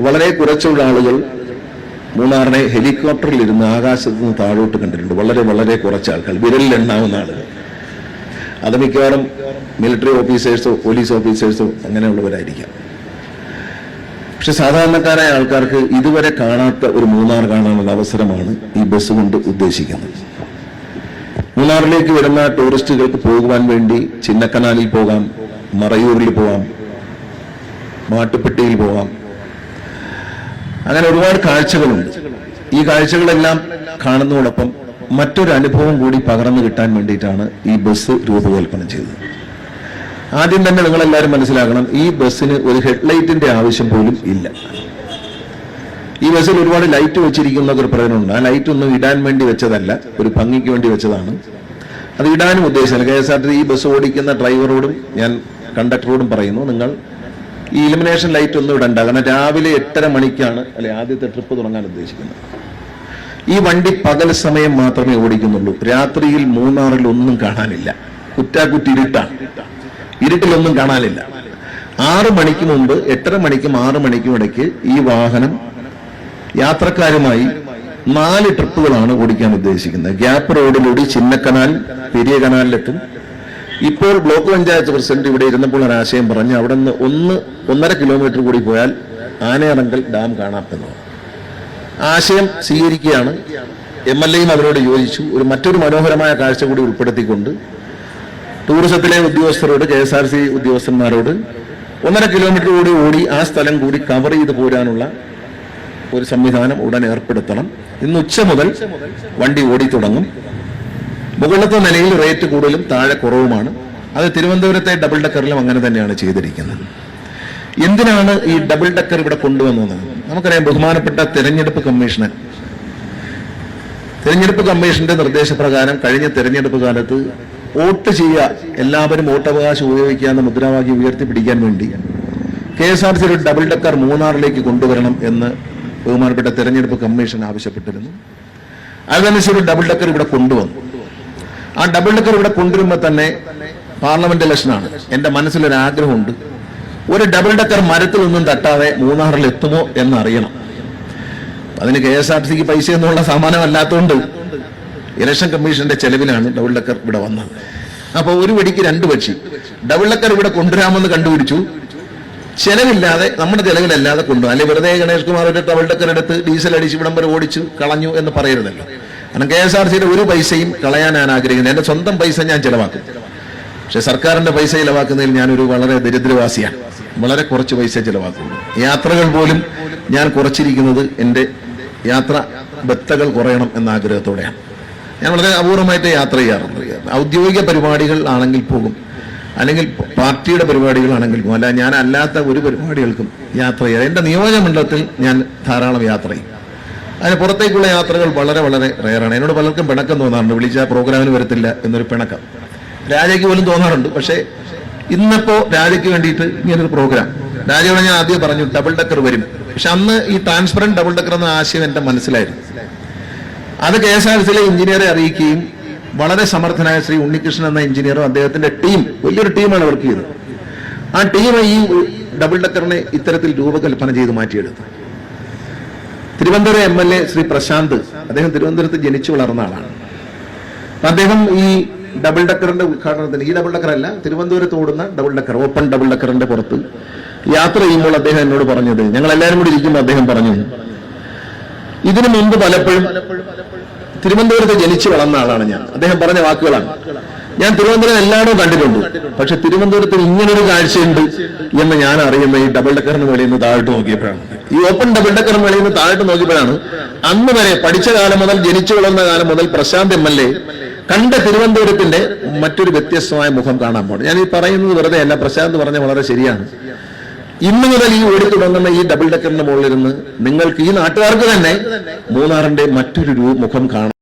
വളരെ കുറച്ചുള്ള ആളുകൾ മൂന്നാറിനെ ഹെലികോപ്റ്ററിൽ ഇരുന്ന് ആകാശത്ത് നിന്ന് താഴോട്ട് കണ്ടിട്ടുണ്ട്. വളരെ വളരെ കുറച്ച് ആൾക്കാർ വിരലിൽ എണ്ണാവുന്ന ആളുകൾ. അത് മിക്കവാറും മിലിറ്ററി ഓഫീസേഴ്സോ പോലീസ് ഓഫീസേഴ്സോ അങ്ങനെയുള്ളവരായിരിക്കാം. പക്ഷെ സാധാരണക്കാരായ ആൾക്കാർക്ക് ഇതുവരെ കാണാത്ത ഒരു മൂന്നാർ കാണാനുള്ള അവസരമാണ് ഈ ബസ് കൊണ്ട് ഉദ്ദേശിക്കുന്നത്. മൂന്നാറിലേക്ക് വരുന്ന ടൂറിസ്റ്റുകൾക്ക് പോകുവാൻ വേണ്ടി ചിന്നക്കനാലിൽ പോകാം മറയൂരിൽ പോകാം മാട്ടുപ്പെട്ടിയിൽ പോകാം അങ്ങനെ ഒരുപാട് കാഴ്ചകളുണ്ട്. ഈ കാഴ്ചകളെല്ലാം കാണുന്നതോടൊപ്പം മറ്റൊരു അനുഭവം കൂടി പകർന്നു കിട്ടാൻ വേണ്ടിയിട്ടാണ് ഈ ബസ് രൂപകൽപ്പന ചെയ്തത്. ആദ്യം തന്നെ നിങ്ങളെല്ലാവരും മനസ്സിലാക്കണം ഈ ബസ്സിന് ഒരു ഹെഡ്ലൈറ്റിന്റെ ആവശ്യം പോലും ഇല്ല. ഈ ബസ്സിൽ ഒരുപാട് ലൈറ്റ് വെച്ചിരിക്കുന്ന ഒരു പ്രകടനമുണ്ട് ആ ലൈറ്റ് ഒന്നും ഇടാൻ വേണ്ടി വെച്ചതല്ല ഒരു ഭംഗിക്ക് വേണ്ടി വെച്ചതാണ്. അത് ഇടാനും ഉദ്ദേശിച്ചില്ല. കെ എസ് ആർ ടി ഈ ബസ് ഓടിക്കുന്ന ഡ്രൈവറോടും ഞാൻ കണ്ടക്ടറോടും പറയുന്നു നിങ്ങൾ ഈ ഇലിമിനേഷൻ ലൈറ്റ് ഒന്നും ഇടണ്ട കാരണം രാവിലെ എട്ടര മണിക്കാണ് അല്ലെ ആദ്യത്തെ ട്രിപ്പ് തുടങ്ങാൻ ഉദ്ദേശിക്കുന്നത്. ഈ വണ്ടി പകൽ സമയം മാത്രമേ ഓടിക്കുന്നുള്ളൂ. രാത്രിയിൽ മൂന്നാറിൽ ഒന്നും കാണാനില്ല. കുറ്റാക്കുറ്റി ഇരുട്ടാണ്. ഇരുട്ടിലൊന്നും കാണാനില്ല. ആറു മണിക്ക് മുമ്പ് എട്ടര മണിക്കും ആറ് മണിക്കും ഇടയ്ക്ക് ഈ വാഹനം യാത്രക്കാരുമായി നാല് ട്രിപ്പുകളാണ് ഓടിക്കാൻ ഉദ്ദേശിക്കുന്നത്. ഗ്യാപ്പ് റോഡിലൂടെ ചിന്നക്കനാൽ പെരിയ കനാലിലെത്തും. ഇപ്പോൾ ബ്ലോക്ക് പഞ്ചായത്ത് പ്രസിഡന്റ് ഇവിടെ ഇരുന്നപ്പോൾ ഒരു ആശയം പറഞ്ഞ് അവിടെ നിന്ന് ഒന്ന് ഒന്നര കിലോമീറ്റർ കൂടി പോയാൽ ആനയറങ്കൽ ഡാം കാണാമെന്നാണ് ആശയം സ്വീകരിക്കുകയാണ്. എം എൽ എയും അവരോട് യോജിച്ചു. ഒരു മറ്റൊരു മനോഹരമായ കാഴ്ച കൂടി ഉൾപ്പെടുത്തിക്കൊണ്ട് ടൂറിസത്തിലെ ഉദ്യോഗസ്ഥരോട് കെ എസ് ആർ സി ഉദ്യോഗസ്ഥന്മാരോട് ഒന്നര കിലോമീറ്റർ കൂടി ഓടി ആ സ്ഥലം കൂടി കവർ ചെയ്ത് പോരാനുള്ള ഒരു സംവിധാനം ഉടൻ ഏർപ്പെടുത്തണം. ഇന്ന് ഉച്ച മുതൽ വണ്ടി ഓടി തുടങ്ങും മുകളിലത്തെ നിലയിൽ റേറ്റ് കൂടുതലും താഴെ കുറവുമാണ്. അത് തിരുവനന്തപുരത്തെ ഡബിൾ ഡക്കറിലും അങ്ങനെ തന്നെയാണ് ചെയ്തിരിക്കുന്നത്. എന്തിനാണ് ഈ ഡബിൾ ഡക്കർ ഇവിടെ കൊണ്ടുവന്നത്? നമുക്കറിയാം ബഹുമാനപ്പെട്ട തെരഞ്ഞെടുപ്പ് കമ്മീഷന്. തെരഞ്ഞെടുപ്പ് കമ്മീഷന്റെ നിർദ്ദേശപ്രകാരം കഴിഞ്ഞ തെരഞ്ഞെടുപ്പ് കാലത്ത് വോട്ട് ചെയ്യുക എല്ലാവരും വോട്ടവകാശം ഉപയോഗിക്കുക എന്ന മുദ്രാവാക്യം ഉയർത്തിപ്പിടിക്കാൻ വേണ്ടി കെ എസ് ആർ സി ഒരു ഡബിൾ ഡക്കർ മൂന്നാറിലേക്ക് കൊണ്ടുവരണം എന്ന് ബഹുമാനപ്പെട്ട തെരഞ്ഞെടുപ്പ് കമ്മീഷൻ ആവശ്യപ്പെട്ടിരുന്നു. അതനുസരിച്ച് ഡബിൾ ഡക്കർ ഇവിടെ കൊണ്ടുവന്നു. ആ ഡബിൾ ഡെക്കർ ഇവിടെ കൊണ്ടുവരുമ്പോൾ തന്നെ പാർലമെന്റ് ഇലക്ഷനാണ്. എന്റെ മനസ്സിലൊരു ആഗ്രഹമുണ്ട് ഒരു ഡബിൾ ഡെക്കർ മരത്തിൽ നിന്നും തട്ടാതെ മൂന്നാറിൽ എത്തുമോ എന്നറിയണം. അതിന് കെ എസ് ആർ സിക്ക് പൈസ എന്നുള്ള സമാനമല്ലാത്തതുകൊണ്ട് ഇലക്ഷൻ കമ്മീഷന്റെ ചെലവിലാണ് ഡബിൾ ഡെക്കർ ഇവിടെ വന്നത്. അപ്പോൾ ഒരു വെടിക്ക് രണ്ട് പക്ഷി ഡബിൾ ഡെക്കർ ഇവിടെ കൊണ്ടുവരാമെന്ന് കണ്ടുപിടിച്ചു. ചെലവില്ലാതെ നമ്മുടെ ചെലവിലല്ലാതെ കൊണ്ടുപോകും അല്ലെങ്കിൽ വെറുതെ ഗണേഷ് കുമാർ ഒരു ഡബിൾ ഡെക്കർ എടുത്ത് ഡീസൽ അടിച്ച് ഇവിടം ഓടിച്ചു കളഞ്ഞു എന്ന് പറയരുതല്ലോ. കാരണം കെ എസ് ആർ സിയുടെ ഒരു പൈസയും കളയാൻ ഞാൻ ആഗ്രഹിക്കുന്നത് എന്റെ സ്വന്തം പൈസ ഞാൻ ചിലവാക്കും. പക്ഷെ സർക്കാരിന്റെ പൈസ ചിലവാക്കുന്നതിൽ ഞാനൊരു വളരെ ദരിദ്രവാസിയാണ്. വളരെ കുറച്ച് പൈസ ചിലവാക്കുന്നു. യാത്രകൾ പോലും ഞാൻ കുറച്ചിരിക്കുന്നത് എന്റെ യാത്ര ബത്തകൾ കുറയണം എന്ന ആഗ്രഹത്തോടെയാണ്. ഞാൻ വളരെ അപൂർവമായിട്ട് യാത്ര ചെയ്യാറുണ്ട്. ഔദ്യോഗിക പരിപാടികൾ ആണെങ്കിൽ പോകും. അല്ലെങ്കിൽ പാർട്ടിയുടെ പരിപാടികളാണെങ്കിൽ പോകും. അല്ല ഞാൻ അല്ലാത്ത ഒരു പരിപാടികൾക്കും യാത്ര ചെയ്യാറ് എന്റെ നിയോജകമണ്ഡലത്തിൽ ഞാൻ ധാരാളം യാത്ര ചെയ്യും. അതിന് പുറത്തേക്കുള്ള യാത്രകൾ വളരെ വളരെ റെയറാണ് എന്നോട് പലർക്കും പിണക്കം തോന്നാറുണ്ട്. വിളിച്ച പ്രോഗ്രാമിന് വരത്തില്ല എന്നൊരു പിണക്കം. രാജയ്ക്ക് പോലും തോന്നാറുണ്ട്. പക്ഷേ ഇന്നിപ്പോ രാജയ്ക്ക് വേണ്ടിയിട്ട് ഇങ്ങനൊരു പ്രോഗ്രാം. രാജയോട് ഞാൻ ആദ്യം പറഞ്ഞു ഡബിൾ ഡക്കർ വരും. പക്ഷെ അന്ന് ഈ ട്രാൻസ്പെറന്റ് ഡബിൾ ഡക്കർ എന്ന ആശയം എന്റെ മനസ്സിലായിരുന്നു. അത് കെ എസ് ആർ സിയിലെ എഞ്ചിനീയറെ അറിയിക്കുകയും വളരെ സമർത്ഥനായ ശ്രീ ഉണ്ണികൃഷ്ണൻ എന്ന എഞ്ചിനീയറും അദ്ദേഹത്തിന്റെ ടീം വലിയൊരു ടീമാണ് വർക്ക് ചെയ്തത്. ആ ടീം ഈ ഡബിൾ ഡക്കറിനെ ഇത്തരത്തിൽ രൂപകൽപ്പന ചെയ്ത് മാറ്റിയെടുത്തു. Thiruvananthapuram M L A Shri Prashanth അദ്ദേഹം തിരുവനന്തപുരത്ത് ജനിച്ചു വളർന്ന ആളാണ്. അദ്ദേഹം ഈ ഡബിൾ ഡക്കറിന്റെ ഉദ്ഘാടനത്തിന് ഈ ഡബിൾ ഡക്കർ അല്ല തിരുവനന്തപുരത്ത് ഓടുന്ന ഡബിൾ ഡക്കർ ഓപ്പൺ ഡബിൾ ഡക്കറിന്റെ പുറത്ത് യാത്ര ചെയ്യുമ്പോൾ അദ്ദേഹം എന്നോട് പറഞ്ഞത് ഞങ്ങൾ എല്ലാവരും കൂടി ഇരിക്കുമ്പോൾ അദ്ദേഹം പറഞ്ഞു ഇതിനു മുമ്പ് പലപ്പോഴും തിരുവനന്തപുരത്ത് ജനിച്ചു വളർന്ന ആളാണ് ഞാൻ. അദ്ദേഹം പറഞ്ഞ വാക്കുകളാണ്. ഞാൻ തിരുവനന്തപുരം എല്ലായിടവും കണ്ടിട്ടുണ്ട്. പക്ഷെ തിരുവനന്തപുരത്ത് ഇങ്ങനൊരു കാഴ്ചയുണ്ട് എന്ന് ഞാൻ അറിയുന്ന ഈ ഡബിൾ ഡക്കറിന് വെളിയിൽ നിന്ന് താഴോട്ട് നോക്കിയപ്പോഴാണ്. ഈ ഓപ്പൺ ഡബിൾ ഡക്കറിന് വെളിയിൽ നിന്ന് താഴോട്ട് നോക്കിയപ്പോഴാണ് അന്ന് വരെ പഠിച്ച കാലം മുതൽ ജനിച്ചു വളർന്ന കാലം മുതൽ പ്രശാന്ത് എം എൽ എ കണ്ട തിരുവനന്തപുരത്തിന്റെ മറ്റൊരു വ്യത്യസ്തമായ മുഖം കാണാൻ പോകണം ഞാൻ ഈ പറയുന്നത് വെറുതെ അല്ല പ്രശാന്ത് പറഞ്ഞ വളരെ ശരിയാണ്. ഇന്ന് മുതൽ ഈ ഓടി തുടങ്ങുന്ന ഈ ഡബിൾ ഡക്കറിന്റെ മുകളിലിരുന്ന് നിങ്ങൾക്ക് ഈ നാട്ടുകാർക്ക് തന്നെ മൂന്നാറിന്റെ മറ്റൊരു മുഖം കാണാം.